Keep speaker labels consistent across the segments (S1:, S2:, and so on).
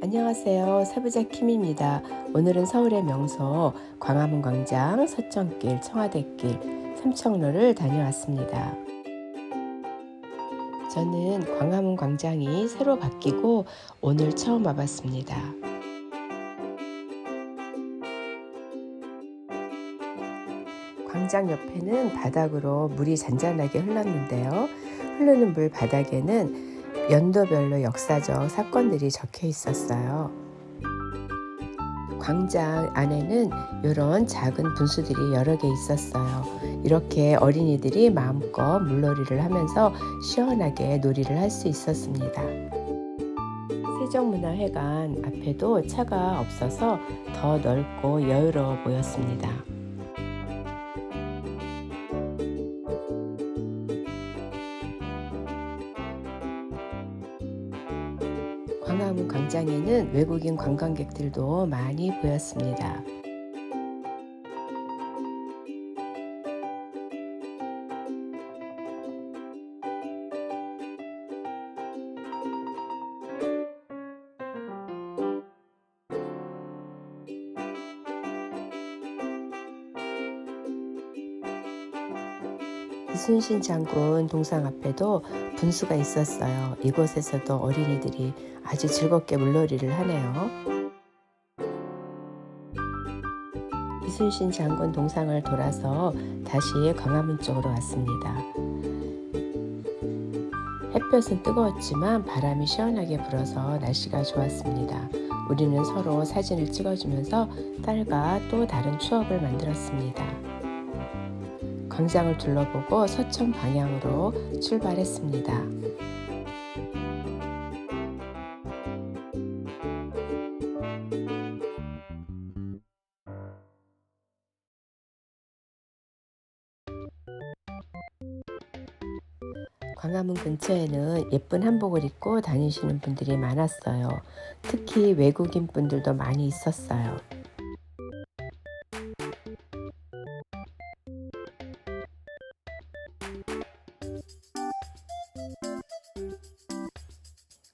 S1: 안녕하세요. 사부자 킴입니다. 오늘은 서울의 명소 광화문 광장, 서천길, 청와대길, 삼청로를 다녀왔습니다. 저는 광화문 광장이 새로 바뀌고 오늘 처음 와봤습니다. 광장 옆에는 바닥으로 물이 잔잔하게 흘렀는데요. 흐르는 물 바닥에는 연도별로 역사적 사건들이 적혀 있었어요. 광장 안에는 이런 작은 분수들이 여러 개 있었어요. 이렇게 어린이들이 마음껏 물놀이를 하면서 시원하게 놀이를 할 수 있었습니다. 세종문화회관 앞에도 차가 없어서 더 넓고 여유로워 보였습니다. 광화문 광장에는 외국인 관광객들도 많이 보였습니다. 이순신 장군 동상 앞에도 분수가 있었어요. 이곳에서도 어린이들이 아주 즐겁게 물놀이를 하네요. 이순신 장군 동상을 돌아서 다시 광화문 쪽으로 왔습니다. 햇볕은 뜨거웠지만 바람이 시원하게 불어서 날씨가 좋았습니다. 우리는 서로 사진을 찍어주면서 딸과 또 다른 추억을 만들었습니다. 광장을 둘러보고 서천 방향으로 출발했습니다. 광화문 근처에는 예쁜 한복을 입고 다니시는 분들이 많았어요. 특히 외국인 분들도 많이 있었어요.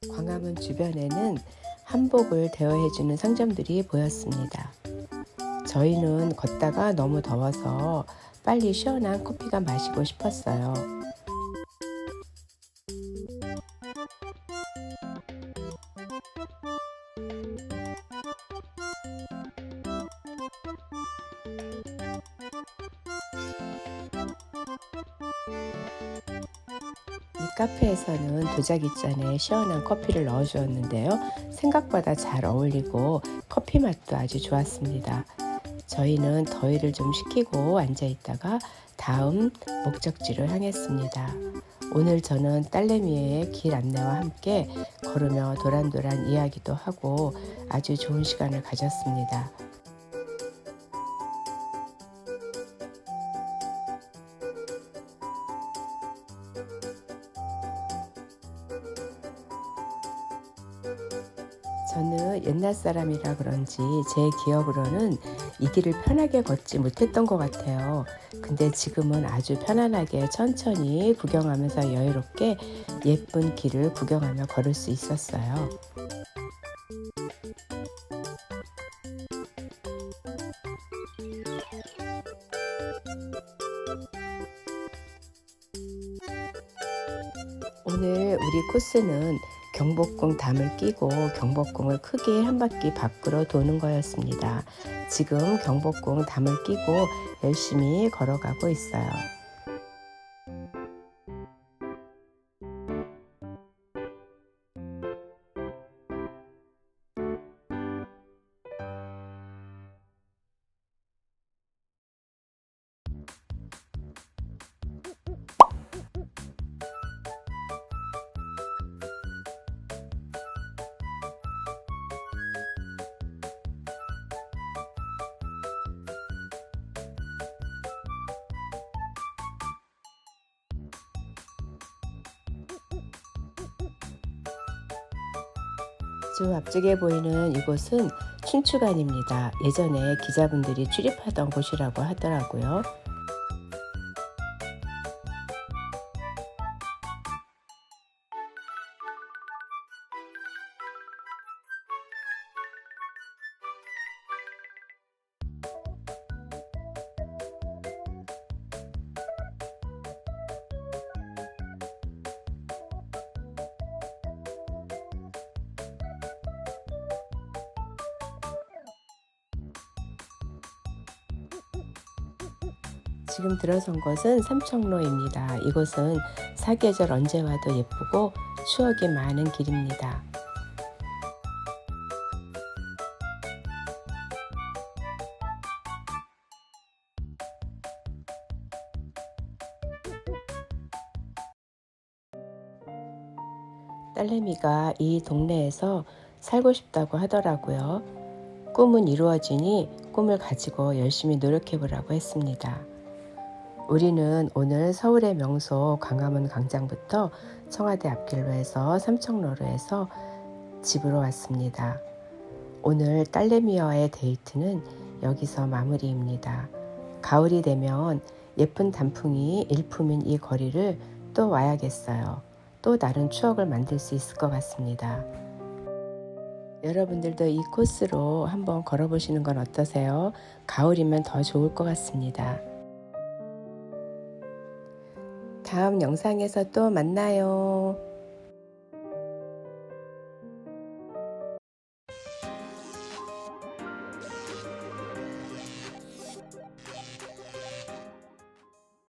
S1: 광화문 주변에는 한복을 대여해주는 상점들이 보였습니다. 저희는 걷다가 너무 더워서 빨리 시원한 커피가 마시고 싶었어요. 이 카페에서는 도자기잔에 시원한 커피를 넣어주었는데요. 생각보다 잘 어울리고 커피 맛도 아주 좋았습니다. 저희는 더위를 좀 식히고 앉아 있다가 다음 목적지를 향했습니다. 오늘 저는 딸내미의 길 안내와 함께 걸으며 도란도란 이야기도 하고 아주 좋은 시간을 가졌습니다. 저는 옛날 사람이라 그런지 제 기억으로는 이 길을 편하게 걷지 못했던 것 같아요. 근데 지금은 아주 편안하게 천천히 구경하면서 여유롭게 예쁜 길을 구경하며 걸을 수 있었어요. 오늘 우리 코스는 경복궁 담을 끼고 경복궁을 크게 한 바퀴 밖으로 도는 거였습니다. 지금 경복궁 담을 끼고 열심히 걸어가고 있어요. 저 앞쪽에 보이는 이곳은 춘추관입니다. 예전에 기자분들이 출입하던 곳이라고 하더라고요. 지금 들어선 곳은 삼청로입니다. 이곳은 사계절 언제 와도 예쁘고 추억이 많은 길입니다. 딸내미가 이 동네에서 살고 싶다고 하더라고요. 꿈은 이루어지니 꿈을 가지고 열심히 노력해 보라고 했습니다. 우리는 오늘 서울의 명소 광화문 광장부터 청와대 앞길로 해서 삼청로로 해서 집으로 왔습니다. 오늘 딸내미와의 데이트는 여기서 마무리입니다. 가을이 되면 예쁜 단풍이 일품인 이 거리를 또 와야겠어요. 또 다른 추억을 만들 수 있을 것 같습니다. 여러분들도 이 코스로 한번 걸어보시는 건 어떠세요? 가을이면 더 좋을 것 같습니다. 다음 영상에서 또 만나요.